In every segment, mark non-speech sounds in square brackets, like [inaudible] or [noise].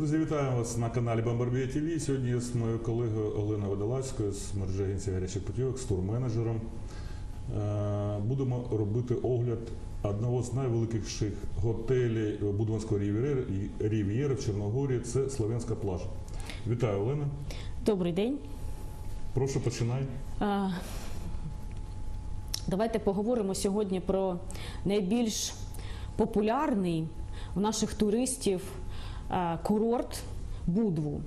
Друзі, вітаю вас на каналі Бомбарбія ТВ. Сьогодні з моєю колегою Оленою Водолазькою з мережі агенції гарячих путівок, з турменеджером. Е, Будемо робити огляд одного з найвеликіших готелів Будванської рів'єри в Чорногорії. Це Слов'янська плажа. Вітаю, Олена. Добрий день. Прошу починай. А, Давайте поговоримо сьогодні про найбільш популярний у наших туристів курорт Будву.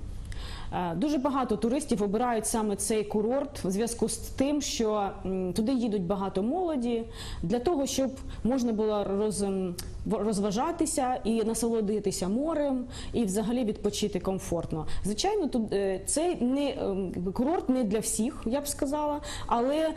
А, Дуже багато туристів обирають саме цей курорт в зв'язку з тим, що туди їдуть багато молоді для того, щоб можна було роз, розважатися і насолодитися морем, і взагалі відпочити комфортно. Звичайно, тут е, цей не ем, курорт не для всіх, я б сказала, але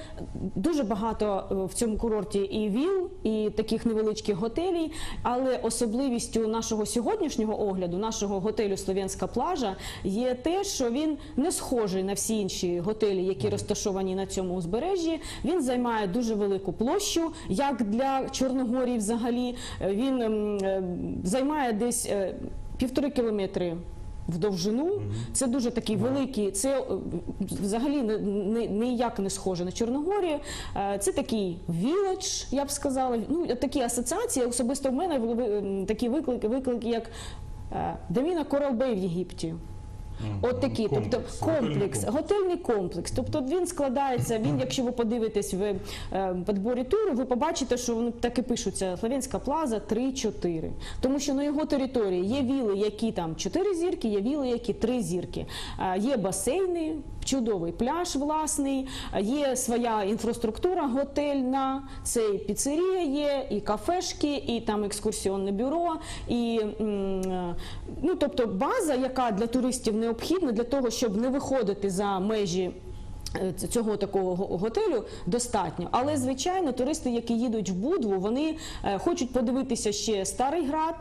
дуже багато е, в цьому курорті і віл, і таких невеличких готелів. Але особливістю нашого сьогоднішнього огляду, нашого готелю Слов'янська плажа, є те, що він не схожий на всі інші готелі, які розташовані на цьому узбережжі. Він займає дуже велику площу, як для Чорногорії взагалі. Е, Він ем, е, займає десь е, півтори кілометри. В довжину це дуже такий великий. Це взагалі ніяк не схоже на Чорногорію. Це такий віледж, я б сказала. Ну такі асоціації. Особисто в мене такі виклики, виклики, як Деміна Коралбей в Єгипті. От такі, тобто Комплекс, готельний комплекс. Тобто він складається. Він, якщо ви подивитесь в подборі підборі туру, ви побачите, що вони так і пишуться Слов'янська плаза 3-4. Тому що на його території є віли, які там 4 зірки, є віли, які 3 зірки. Е, Є басейни, чудовий пляж власний, є своя інфраструктура готельна, це і піцерія є, і кафешки, і там екскурсіонне бюро, і ну тобто база, яка для туристів необхідна для того, щоб не виходити за межі. е, Цього такого готелю достатньо, але звичайно, туристи, які їдуть в Будву, вони е, хочуть подивитися ще старий град.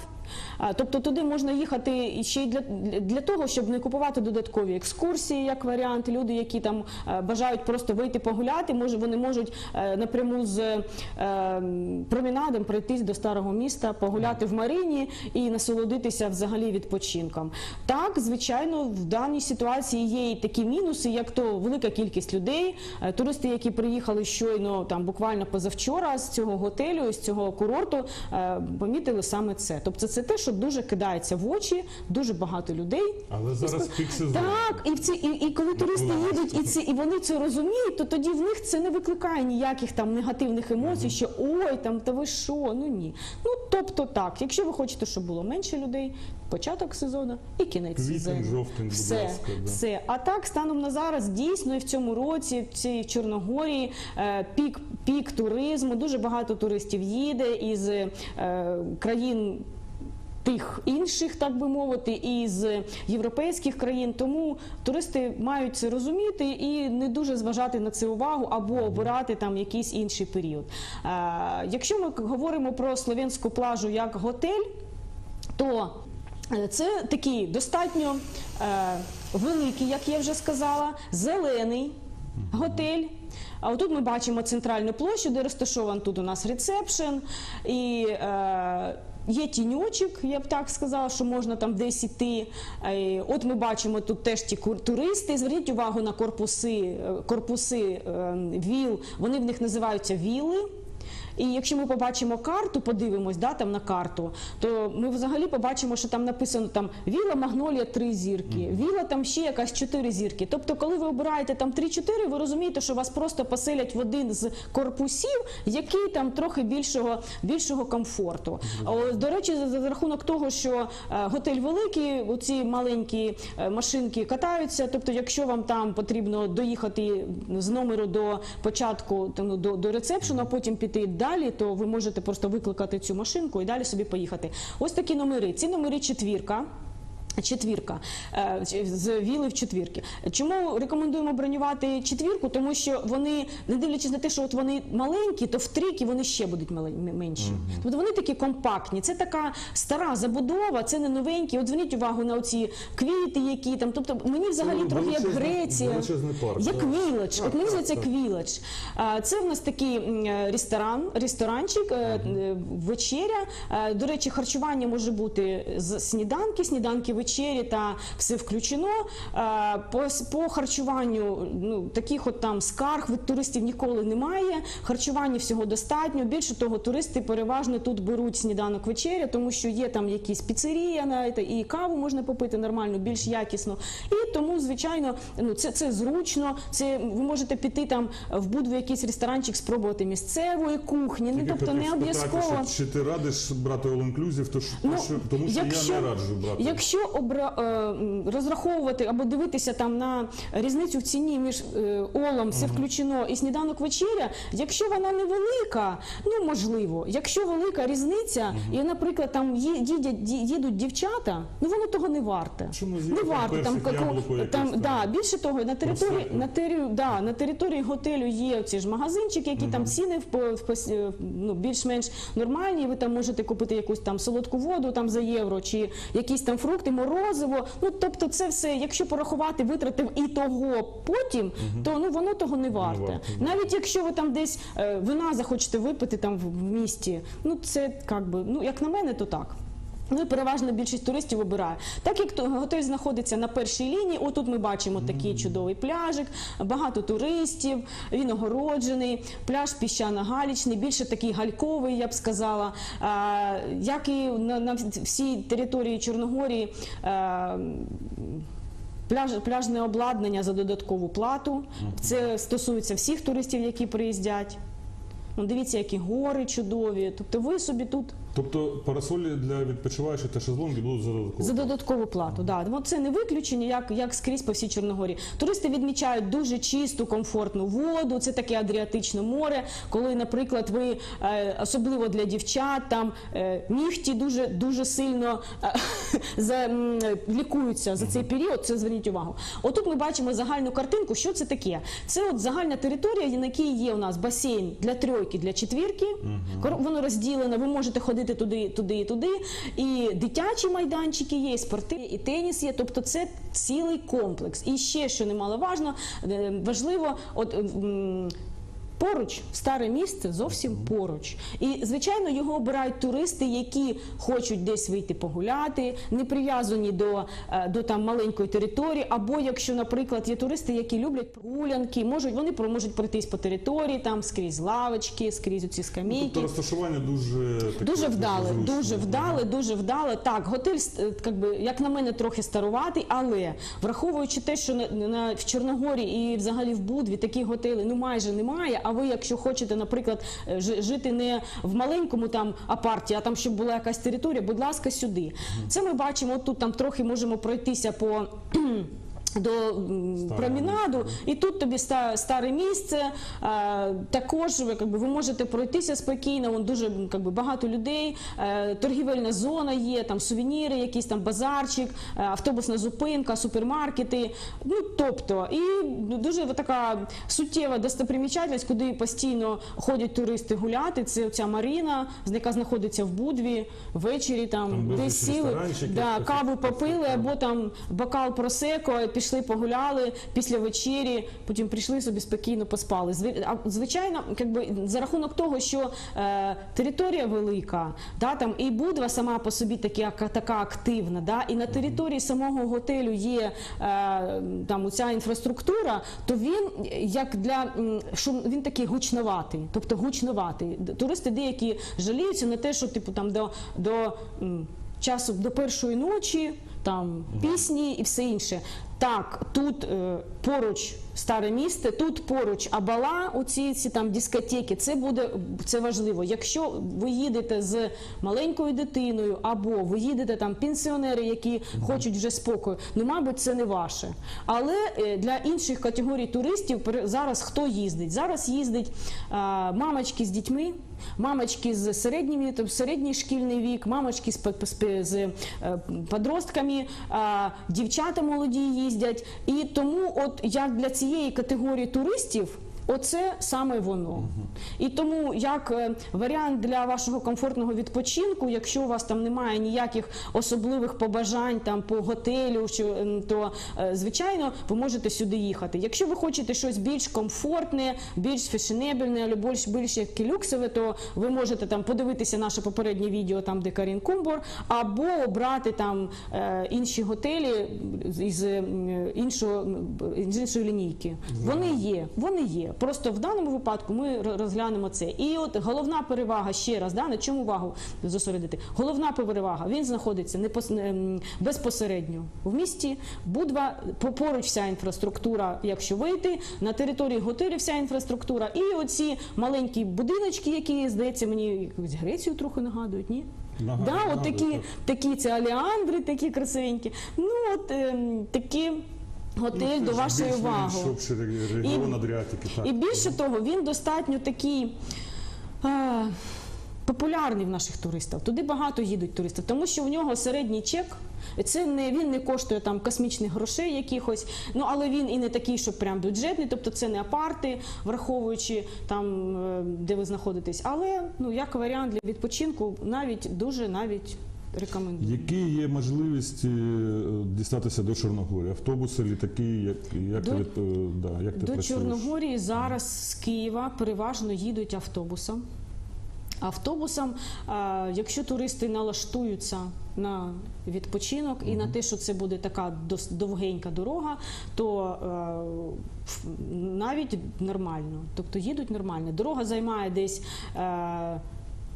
Тобто туди можна їхати ще й для, для- того, щоб не купувати додаткові екскурсії, як варіант. Люди, які там е, бажають просто вийти погуляти, може вони можуть е, напряму з е, промінадом пройтись до старого міста, погуляти в Марині і насолодитися взагалі відпочинком. Так, звичайно, в даній ситуації є і такі мінуси, як то велика кількість людей, туристи, які приїхали щойно там буквально позавчора з цього готелю, з цього курорту, помітили саме це. Тобто, це те, що дуже кидається в очі, дуже багато людей. Але зараз пік сезону. Так, і в ці і, і коли туристи їдуть, і це і вони це розуміють, то тоді в них це не викликає ніяких там негативних емоцій, що ой, там та ви що? Ну ні. Ну тобто так, якщо ви хочете, щоб було менше людей, початок сезону і кінець Квітень, сезону. жовтень, будь все, ласка, да. все. А так станом на зараз дійсно і в цьому році, в цій Чорногорії, е, пік пік туризму. Дуже багато туристів їде із е, країн тих інших, так би мовити, і з європейських країн. Тому туристи мають це розуміти і не дуже зважати на це увагу або обирати там якийсь інший період. Е, Якщо ми говоримо про слов'янську плажу як готель, то е, це такий достатньо е, великий, як я вже сказала, зелений готель. А отут ми бачимо центральну площу, де розташований тут у нас ресепшн. І е, є тіньочок, я б так сказала, що можна там десь іти. Е, от ми бачимо тут теж ті туристи. Зверніть увагу на корпуси, е, корпуси е, віл. Вони в них називаються віли. І якщо ми побачимо карту, подивимось да, там на карту, то ми взагалі побачимо, що там написано там Віла Магнолія 3 зірки, Віла там ще якась 4 зірки. Тобто, коли ви обираєте там 3-4, ви розумієте, що вас просто поселять в один з корпусів, який там трохи більшого, більшого комфорту. О, До речі, за, за рахунок того, що е, готель великий, оці маленькі е, машинки катаються. Тобто, якщо вам там потрібно доїхати з номеру до початку там, до, до ресепшену, а потім піти далі, то ви можете просто викликати цю машинку і далі собі поїхати. Ось такі номери. Ці номери четвірка. Четвірка е, з віли в четвірки. Чому рекомендуємо бронювати четвірку? Тому що вони, не дивлячись на те, що от вони маленькі, то в трійки вони ще будуть менші. Тобто вони такі компактні. Це така стара забудова, це не новенькі. От зверніть увагу на оці квіти, які там. Тобто мені взагалі Ну, трохи як Греція, парк, як віледж. От мені здається, так. Це в нас такий е, ресторан, ресторанчик, е, е, вечеря. До речі, харчування може бути з сніданки, сніданки вечері. Вечері та все включено. Е, По, по харчуванню ну, таких от там скарг від туристів ніколи немає. Харчування всього достатньо. Більше того, туристи переважно тут беруть сніданок вечеря, тому що є там якісь піцерія, знаєте, і каву можна попити нормально, більш якісно. І тому, звичайно, ну це, це зручно. Це ви можете піти там в будь якийсь ресторанчик, спробувати місцевої кухні. Ну тобто не обов'язково. Чи ти радиш брати all-inclusive, то Ну, то тому що якщо- я не раджу брати. Якщо обра... е, розраховувати або дивитися там на різницю в ціні між е, олом, все включено і сніданок вечеря, якщо вона невелика, ну можливо. Якщо велика різниця, і, наприклад, там їдять, їдуть дівчата, ну воно того не варте. Чому не з'їв там яблуко там, там? да, більше того, на території на тері, да, на території готелю є ці ж магазинчики, які там ціни в, по- в е, ну, більш-менш нормальні. Ви там можете купити якусь там солодку воду там за євро, чи якісь там фрукти, морозиво. Ну тобто, це все, якщо порахувати, витратив і того потім, то ну воно того не варте. варте. Навіть якщо ви там десь е, вина захочете випити там в місті, ну це як би, ну як на мене, то так. Ну і переважно більшість туристів обирає. Так як готель знаходиться на першій лінії, отут ми бачимо такий чудовий пляжик, багато туристів, він огороджений, пляж піщано-галічний, більше такий гальковий, я б сказала. Як і на, на всій території Чорногорії. Пляж, пляжне обладнання за додаткову плату. Це стосується всіх туристів, які приїздять. Ну, дивіться, які гори чудові. Тобто ви собі тут Тобто парасолі для відпочиваючих та шезлонги будуть за додатково. За додаткову плату, да. Це не виключення, як, як скрізь по всій Чорногорії. Туристи відмічають дуже чисту, комфортну воду. Це таке Адріатичне море. Коли, наприклад, ви е, особливо для дівчат там е, нігті дуже дуже сильно е, [laughs] за, лікуються за цей період. Це зверніть увагу. Отут ми бачимо загальну картинку. Що це таке? Це от загальна територія, на якій є у нас басейн для тройки, для четвірки. Воно розділено. Ви можете ходити туди, туди і туди. І дитячі майданчики є, і спорти, і теніс є. Тобто це цілий комплекс. І ще що немаловажно, е, важливо, от. Поруч старе місце зовсім поруч, і звичайно його обирають туристи, які хочуть десь вийти погуляти, не прив'язані до, е, до там маленької території. Або якщо, наприклад, є туристи, які люблять прогулянки, можуть вони можуть пройтись по території, там скрізь лавочки, скрізь оці скамійки. Тобто розташування дуже таке, Дуже вдале, дуже вдале, дуже вдале. Так, готель, е, как би, як на мене, трохи старуватий, але враховуючи те, що на, на в Чорногорії і взагалі в Будві таких готелей ну майже немає. А ви, якщо хочете, наприклад, е, жити не в маленькому там апарті, а там щоб була якась територія, будь ласка, сюди. Це ми бачимо. От тут там трохи можемо пройтися по. До променаду, і тут тобі старе місце. Також ви, как ви можете пройтися спокійно. Вон дуже м, как би, багато людей. Е, торгівельна зона є, там сувеніри, якийсь там базарчик, е, автобусна зупинка, супермаркети. Ну тобто, і дуже така суттєва достопримічательність, куди постійно ходять туристи гуляти. Це ця Маріна, яка знаходиться в Будві. Ввечері там, Там десь сіли, да, каву попили, або там бокал просеко, пішли погуляли після вечері, потім прийшли собі спокійно поспали. Звичайно, якби за рахунок того, що е, територія велика, да, там і Будва сама по собі такі, така активна, да, і на території самого готелю є е, там ця інфраструктура, то він як для м, що він такий гучноватий, тобто гучноватий. Туристи деякі жаліються на те, що типу там до, до часу до першої ночі, там пісні і все інше. Так, тут е, поруч старе місто, тут поруч Абала, оці ці там дискотеки. Це буде це важливо. Якщо ви їдете з маленькою дитиною, або ви їдете там пенсіонери, які хочуть вже спокою, ну мабуть, це не ваше. Але е, для інших категорій туристів зараз хто їздить? Зараз їздить е, мамочки з дітьми. Мамочки з середнім віком, середній шкільний вік, мамочки з, з, з е, подростками, а, дівчата молоді їздять. І тому, от як для цієї категорії туристів. Оце саме воно. І тому як е, варіант для вашого комфортного відпочинку, якщо у вас там немає ніяких особливих побажань там по готелю, ем, то е, звичайно ви можете сюди їхати. Якщо ви хочете щось більш комфортне, більш фешенебельне, або більш більш люксове, то ви можете там подивитися наше попереднє відео, там де Карін Кумбор, або обрати там е, інші готелі е, іншого з іншої лінійки. Вони є, вони є. Просто в даному випадку ми розглянемо це. І от головна перевага ще раз, да, на чому увагу зосередити? Головна перевага він знаходиться безпосередньо в місті. Будва поруч вся інфраструктура, якщо вийти на території готелю, вся інфраструктура, і оці маленькі будиночки, які здається мені якусь Грецію трохи нагадують, ні? Нагадую, да, от такі, так. такі це аліандри, такі красивенькі. Ну от ем, такі готель Ну, до вашої уваги. регіон Адріатики. І більше того, він достатньо такий. Е, Популярний в наших туристів. Туди багато їдуть туристів, тому що в нього середній чек. Це не він не коштує там космічних грошей якихось. Ну але він і не такий, щоб прям бюджетний, тобто це не апарти, враховуючи там, е, де ви знаходитесь. Але ну як варіант для відпочинку, навіть дуже навіть рекомендую. Які є можливості е, дістатися до Чорногорії? Автобуси, літаки, як, як, До- ти, від- е, да, як ти До? Чорногорії зараз з Києва переважно їдуть автобусом. Автобусом, якщо туристи налаштуються на відпочинок і на те, що це буде така довгенька дорога, то е, навіть нормально. Тобто їдуть нормально. Дорога займає десь.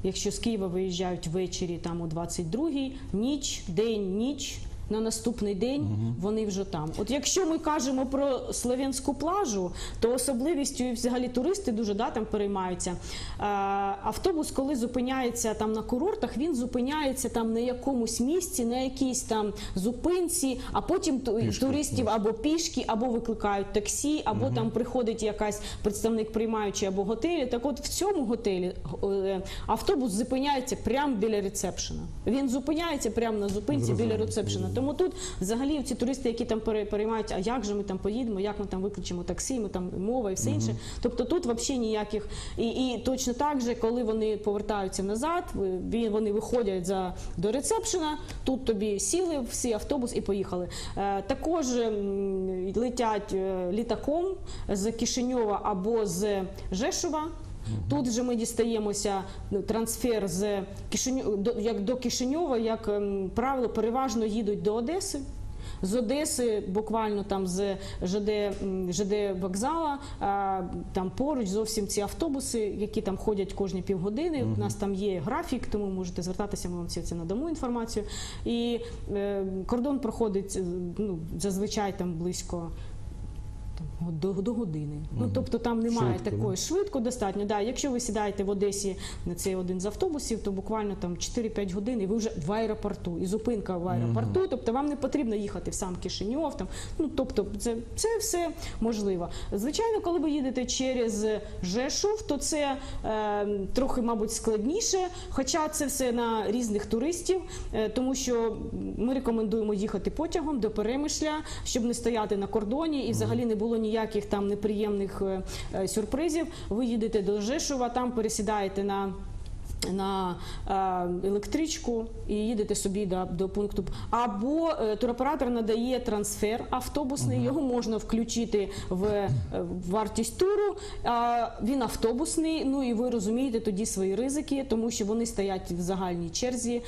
Якщо з Києва виїжджають ввечері там о 22-й, ніч, день, ніч. На наступний день вони вже там. От якщо ми кажемо про Слов'янську плажу, то особливістю і взагалі туристи дуже да, там переймаються. Автобус, коли зупиняється там на курортах, він зупиняється там на якомусь місці, на якійсь там зупинці, а потім Пішки, туристів або пішки, або викликають таксі, або там приходить якась представник приймаючий або готелі. Так от в цьому готелі е, автобус зупиняється прямо біля ресепшена. Він зупиняється прямо на зупинці Зрозуміло, біля ресепшена. Тому тут взагалі ці туристи, які там пере- переймають, а як же ми там поїдемо, як ми там виключимо таксі, ми там мова і все інше. Тобто тут взагалі ніяких і, і точно так же, коли вони повертаються назад, вони виходять за до ресепшена. Тут тобі сіли всі автобус і поїхали. Е, також летять е, літаком з Кишиньова або з Жешова. Тут же ми дістаємося ну, трансфер з Кишиньо, до, як до Кишиньова, як ем, правило, переважно їдуть до Одеси. З Одеси, буквально там з ЖД ЖД вокзала, а, там поруч зовсім ці автобуси, які там ходять кожні півгодини. У нас там є графік, тому можете звертатися, ми вам це, це надамо інформацію. І е, кордон проходить е, ну, зазвичай там близько там, до, до години. Ну тобто там немає Швидко, такої швидко достатньо. Да, якщо ви сідаєте в Одесі на цей один з автобусів, то буквально там 4-5 годин, і ви вже в аеропорту, і зупинка в аеропорту. Тобто вам не потрібно їхати в сам Кишиньов. Там ну тобто, це, це все можливо. Звичайно, коли ви їдете через Жешув, то це е, трохи, мабуть, складніше. Хоча це все на різних туристів, е, тому що ми рекомендуємо їхати потягом до Перемишля, щоб не стояти на кордоні і взагалі не було ніяких там неприємних е, е, сюрпризів. Ви їдете до Жешува, там пересідаєте на. На е, електричку і їдете собі до, до пункту. Або туроператор надає трансфер автобусний, його можна включити в вартість туру. Він автобусний. Ну і ви розумієте тоді свої ризики, тому що вони стоять в загальній черзі.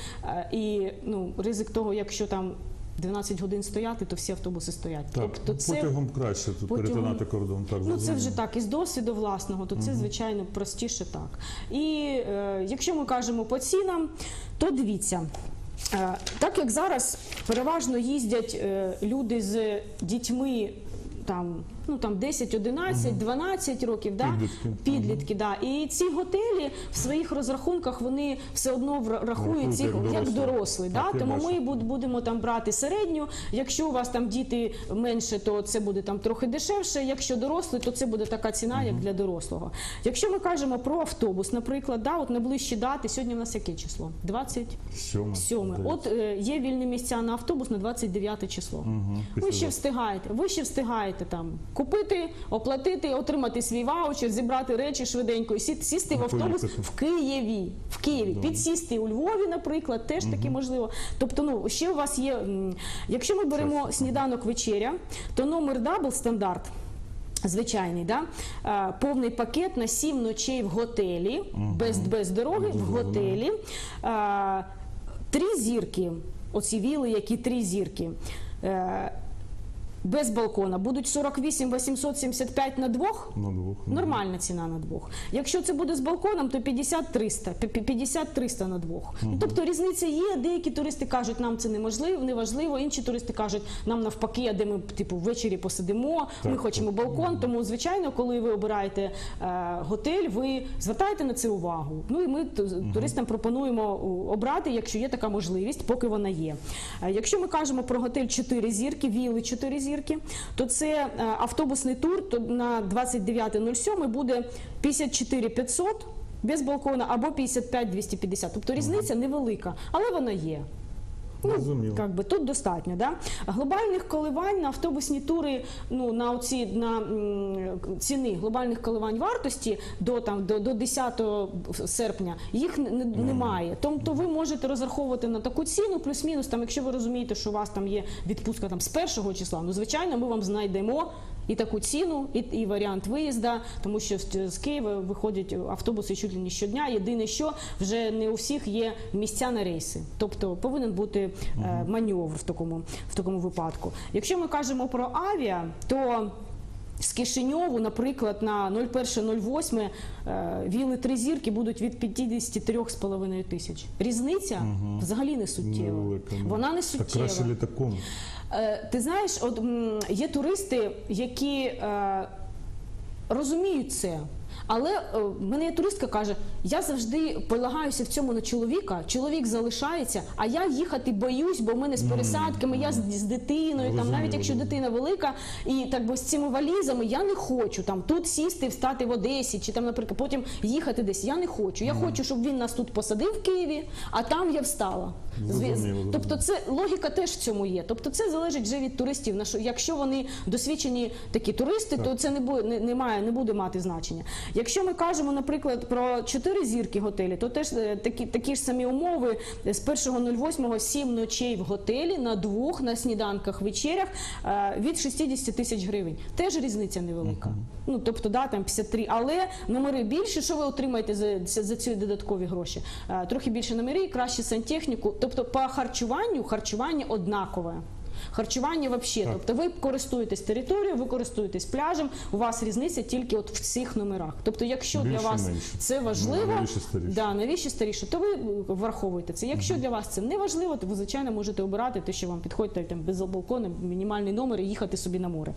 і ну, ризик того, якщо там 12 годин стояти, то всі автобуси стоять. Так, тобто це потягом краще тут потягом- перетинати кордон. Так, Ну, це вже так, із досвіду власного, то це звичайно простіше так. І е, якщо ми кажемо по цінам, то дивіться. Е, так як зараз переважно їздять е, люди з дітьми. Там, ну там 10, 11, 12 років, да? Підлітки. підлітки, да. І ці готелі в своїх розрахунках вони все одно рахують Рахують їх як як дорослі. дорослі. Да? Я Тому бачу. ми буд- будемо там брати середню. Якщо у вас там діти менше, то це буде там трохи дешевше. Якщо дорослі, то це буде така ціна, як для дорослого. Якщо ми кажемо про автобус, наприклад, да, от найближчі дати, сьогодні в нас яке число? 27. Сьоме. От е, є вільні місця на автобус на 29 число. Мгм, Ви ще встигаєте, ви ще встигаєте. там купити, оплатити, отримати свій ваучер, зібрати речі швиденько і сісти в автобус в Києві. В Києві підсісти у Львові, наприклад, теж таки можливо. Тобто, ну ще у вас є. Якщо ми беремо сніданок вечеря, то номер дабл стандарт. Звичайний, да? Е, повний пакет на 7 ночей в готелі, без, без дороги, в готелі. Е, Три зірки, оці віли, які три зірки. Е, Без балкона будуть 48 875 на двох. На двох. Нормальна ціна на двох. Якщо це буде з балконом, то 50-300, 50-300 на двох. Ну, тобто різниця є. Деякі туристи кажуть, нам це неможливо, неважливо. Інші туристи кажуть, нам навпаки, а де ми типу ввечері посидимо. ми Так, хочемо балкон. Тому, звичайно, коли ви обираєте е, готель, ви звертаєте на це увагу. Ну і ми ту- туристам пропонуємо обрати, якщо є така можливість, поки вона є. Е, Якщо ми кажемо про готель 4 зірки, віли 4 зірки, то це е, автобусний тур то на 29.07 буде 54 500 без балкона або 55 250. Тобто різниця невелика, але вона є. Зрозуміло. Как би тут достатньо, да? Глобальних коливань на автобусні тури, ну на оці на м, ціни глобальних коливань вартості до там до, до 10 серпня їх не, не- немає. Тобто ви можете розраховувати на таку ціну, плюс-мінус. Там, якщо ви розумієте, що у вас там є відпустка там з першого числа, ну звичайно, ми вам знайдемо. І таку ціну, і, і варіант виїзда, тому що з, з Києва виходять автобуси чуть ли не щодня. Єдине, що вже не у всіх є місця на рейси, тобто повинен бути е, маневр в такому, в такому випадку. Якщо ми кажемо про авіа, то з Кишиньову, наприклад, на 01.08 е, віли три зірки будуть від 53,5 тисяч. Різниця взагалі не суттєва. Невелика, не. Вона не Так суттєва. краще літаком. Е, Ти знаєш, от є туристи, які е, розуміють це. Але е, мене туристка каже: я завжди полагаюся в цьому на чоловіка. Чоловік залишається, а я їхати боюсь, бо в мене з пересадками, я з, з дитиною, там навіть якщо дитина велика, і так би з цими валізами я не хочу там тут сісти, встати в Одесі, чи там, наприклад, потім їхати десь. Я не хочу. Я хочу, щоб він нас тут посадив в Києві, а там я встала. Зрозуміло, Тобто, це логіка теж в цьому є. Тобто, це залежить вже від туристів. На що якщо вони досвідчені такі туристи, то це не буде не, не має, не буде мати значення. Якщо ми кажемо, наприклад, про чотири зірки готелі, то теж е, такі такі ж самі умови з 1.08 сім ночей в готелі на двох на сніданках, вечерях е, від 60 тисяч гривень. Теж різниця невелика. Ну тобто, да, там 53, але номери більше. Що ви отримаєте за, за, ці додаткові гроші? Е, Трохи більше номери, краще сантехніку. Тобто, по харчуванню харчування однакове. Харчування взагалі, тобто ви користуєтесь територією, ви користуєтесь пляжем, у вас різниця тільки от в цих номерах. Тобто, якщо для вас менше. це Ну, важливо, навіщо старіше? да, навіщо старіше, то ви е, враховуєте це. Якщо для вас це не важливо, то ви звичайно можете обирати те, що вам підходить там без балкона, мінімальний номер і їхати собі на море.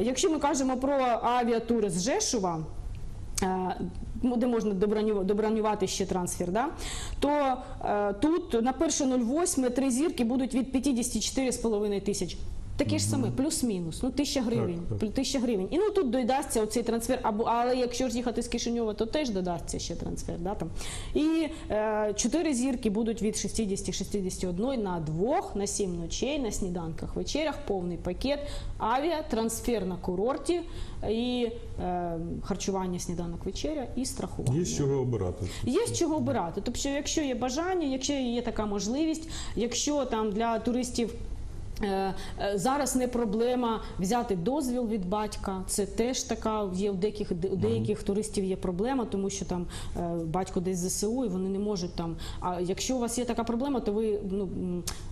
Якщо ми кажемо про авіатури з Жешува. Де можна доброню- добронювати ще трансфер, да? то е, тут на 1.08 три зірки будуть від 54,5 тисяч. Такі ж саме, плюс-мінус, ну тисяча гривень, Так, так. тисяча гривень. І ну тут додасться оцей трансфер, або але якщо ж їхати з Кишиньова, то теж додасться ще трансфер. Да, там. І е, чотири зірки будуть від 60-61 на двох, на сім ночей, на сніданках, вечерях, повний пакет, авіа, трансфер на курорті і е, харчування, сніданок, вечеря і страхування. Є з чого обирати. Є з чого обирати. Тобто, якщо є бажання, якщо є така можливість, якщо там для туристів. Е, е, Зараз не проблема взяти дозвіл від батька. Це теж така є у деяких у деяких туристів є проблема, тому що там е, батько десь ЗСУ і вони не можуть там. А якщо у вас є така проблема, то ви ну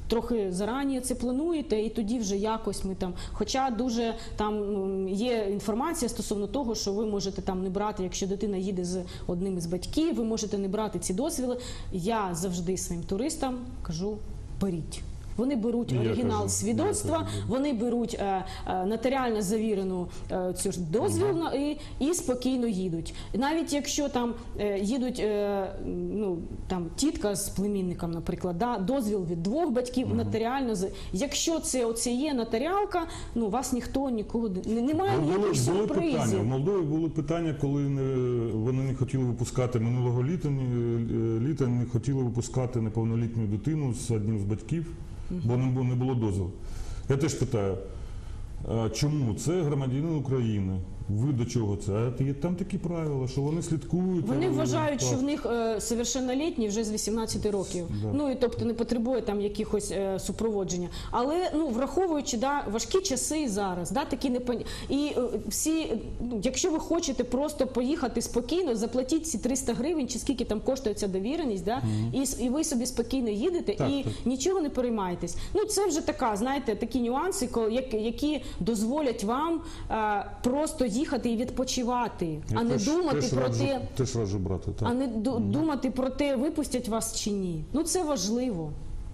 трохи зарані це плануєте, і тоді вже якось ми там. Хоча дуже там є інформація стосовно того, що ви можете там не брати, якщо дитина їде з одним із батьків, ви можете не брати ці дозвіли. Я завжди своїм туристам кажу: беріть. Вони беруть оригінал свідоцтва, вони беруть е, е, нотаріально завірену е, цю ж дозвіл на- і, і спокійно їдуть. Навіть якщо там е, їдуть е, ну там тітка з племінником, наприклад, да, дозвіл від двох батьків нотаріально з якщо це оце є нотаріалка, ну вас ніхто нікого не немає Ну, були, ніяких були питання. В сюрпризів. Молдові були питання, коли не, вони не хотіли випускати минулого літа, ні- е, літа не хотіли випускати неповнолітню дитину з одним з батьків, бо не було, дозволу. Я теж питаю. Чому? Це громадянин України. Ви до чого це? А є- там такі правила, що вони слідкують. Вони вважають, так. що в них е, совершеннолітні вже з 18 років. Да. Ну і тобто не потребує там якихось е, супроводження. Але ну враховуючи да, важкі часи зараз, да, такі непоня... і е, всі, ну, якщо ви хочете просто поїхати спокійно, заплатіть ці 300 гривень, чи скільки там коштує ця довіреність, да, і, с- і ви собі спокійно їдете Так, і так. нічого не переймаєтесь. Ну це вже така, знаєте, такі нюанси, ко- як- які дозволять вам е, просто їхати і відпочивати, Я а не теж- думати теж про раджу, те. Теж раджу брати, так. А не ду- думати про те, випустять вас чи ні. Ну це важливо,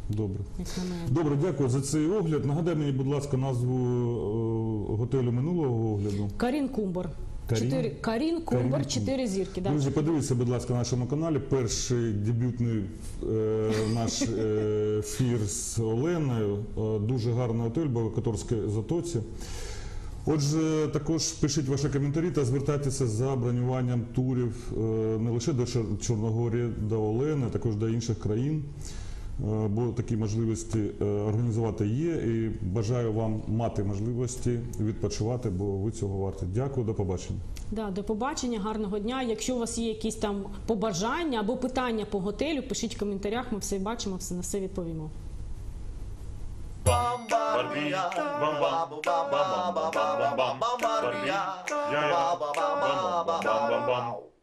Добре. як на мене. Добре, дякую за цей огляд. Нагадай мені, будь ласка, назву е, готелю минулого огляду. Карін Кумбар. Карін? Чотири Карін Кумбар, чотири зірки. Да. Друзі, подивіться, будь ласка, на нашому каналі. Перший дебютний е, наш е, ефір з Оленою. Е, дуже гарний готель, в затоці. Отже, також пишіть ваші коментарі та звертайтеся за бронюванням турів е, не лише до Чор- Чорногорії, до Олени, а також до інших країн. Е, Бо такі можливості е, організувати є, і бажаю вам мати можливості відпочивати, бо ви цього варті. Дякую, до побачення. Да, до побачення, гарного дня. Якщо у вас є якісь там побажання або питання по готелю, пишіть в коментарях, ми все бачимо, все на все відповімо. Barbie, Bamba, Bamba, Bamba, Barbie, yeah, yeah, Bamba, Bamba, Bamba, Bamba.